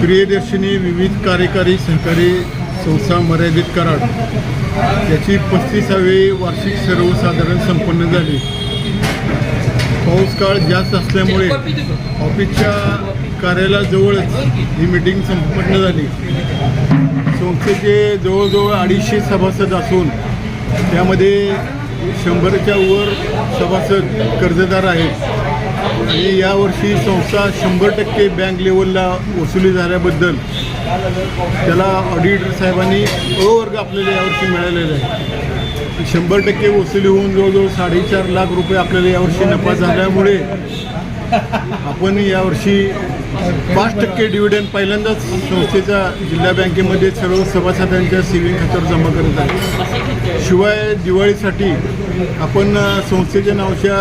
प्रियदर्शिनी विविध कार्यकारी सहकारी संस्था मर्यादित कराड. याची पस्तीसावी वार्षिक सर्वसाधारण संपन्न झाली. पाऊस काळ जास्त असल्यामुळे ऑफिसच्या कार्यालयाजवळच ही मीटिंग संपन्न झाली. संस्थेचे जवळजवळ अडीचशे सभासद असून त्यामध्ये शंभरच्या वर सभासद कर्जदार आहेत. आणि यावर्षी संस्था शंभर टक्के बँक लेवलला वसुली झाल्याबद्दल त्याला ऑडिटर साहेबांनी अवर्ग वर्ग आपल्याला यावर्षी मिळालेला आहे. शंभर टक्के वसुली होऊन जवळजवळ साडेचार लाख रुपये आपल्याला यावर्षी नफा झाल्यामुळे आपण यावर्षी पाच टक्के डिव्हिडंड पहिल्यांदाच संस्थेच्या जिल्हा बँकेमध्ये सर्व सभासदांच्या सेविंग खात्यावर जमा करत आहे. शिवाय दिवाळीसाठी आपण संस्थेच्या नावाच्या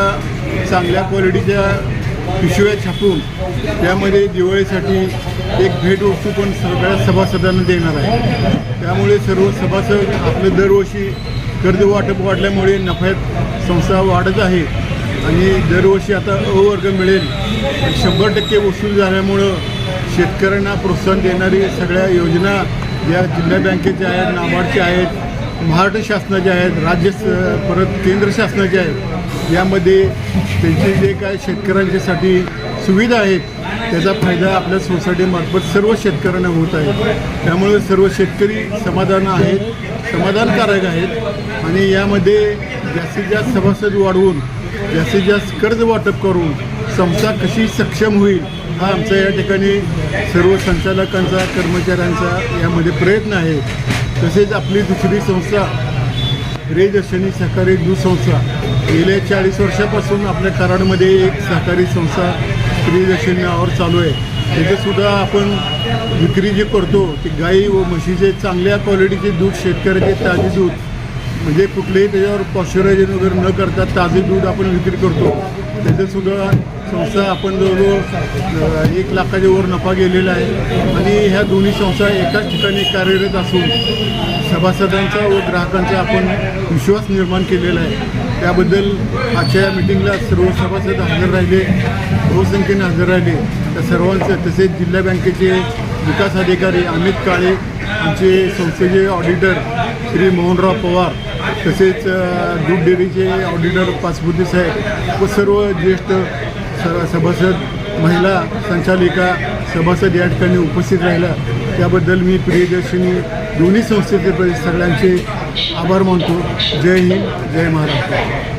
चांगल्या क्वालिटीच्या पिशव्या छापून त्यामध्ये दिवाळीसाठी एक भेटवस्तू पण सगळ्या सभासदांना देणार आहे. त्यामुळे सर्व सभासद आपलं दरवर्षी कर्ज वाटप वाढल्यामुळे नफ्यात संस्था वाढत आहे आणि दरवर्षी आता अवर्ग वर्ग मिळेल. शंभर टक्के वसूल झाल्यामुळं शेतकऱ्यांना प्रोत्साहन देणारी सगळ्या योजना या जिल्हा बँकेच्या आहेत नाबार्डच्या आहेत महाराष्ट्र शासनाचे आहेत राज्य स- परत केंद्र शासनाचे आहेत यामध्ये त्यांचे जे काय शेतकऱ्यांच्यासाठी सुविधा आहेत त्याचा फायदा आपल्या सोसायटीमार्फत सर्व शेतकऱ्यांना होत आहे. त्यामुळे सर्व शेतकरी समाधान आहेत समाधानकारक आहेत आणि यामध्ये जास्तीत जास्त सभासद वाढवून जास्तीत जास्त कर्ज वाटप करून संस्था कशी सक्षम होईल हा आमचा या ठिकाणी सर्व संचालकांचा कर्मचाऱ्यांचा यामध्ये प्रयत्न आहे. तसेच आपली दुसरी संस्था रेदर्शनी सहकारी दूध संस्था. गेल्या चाळीस वर्षापासून आपल्या कराडमध्ये एक सहकारी संस्था प्रियदर्शनी नावावर चालू आहे. त्याचंसुद्धा आपण विक्री जे करतो ती गाई व म्हशीचे चांगल्या क्वालिटीचे दूध शेतकऱ्याचे ताजे दूध म्हणजे कुठलेही त्याच्यावर पॉश्चरायझर वगैरे न करता ताजे दूध आपण विक्री करतो. त्याच्यासुद्धा संस्था आपण जवळजवळ एक लाखाच्या वर नफा गेलेला आहे. आणि ह्या दोन्ही संस्था एकाच ठिकाणी कार्यरत असून सभासदांचा व ग्राहकांचा आपण विश्वास निर्माण केलेला आहे. त्याबद्दल आजच्या या मिटिंगला सर्व सभासद हजर राहिले बहुसंख्येने हजर राहिले. त्या सर्वांचं तसेच जिल्हा बँकेचे विकास अधिकारी अमित काळे आमचे संस्थेचे ऑडिटर श्री मोहनराव पवार तसेच दूध डेअरीचे ऑडिटर पासबुद्धी साहेब व सर्व ज्येष्ठ स- सभासद महिला संचालिका सभासद या ठिकाणी उपस्थित राहिला. त्याबद्दल मी प्रियदर्शिनी दोन्ही संस्थेचे सगळ्यांचे आभार मानतो. जय हिंद जय महाराष्ट्र.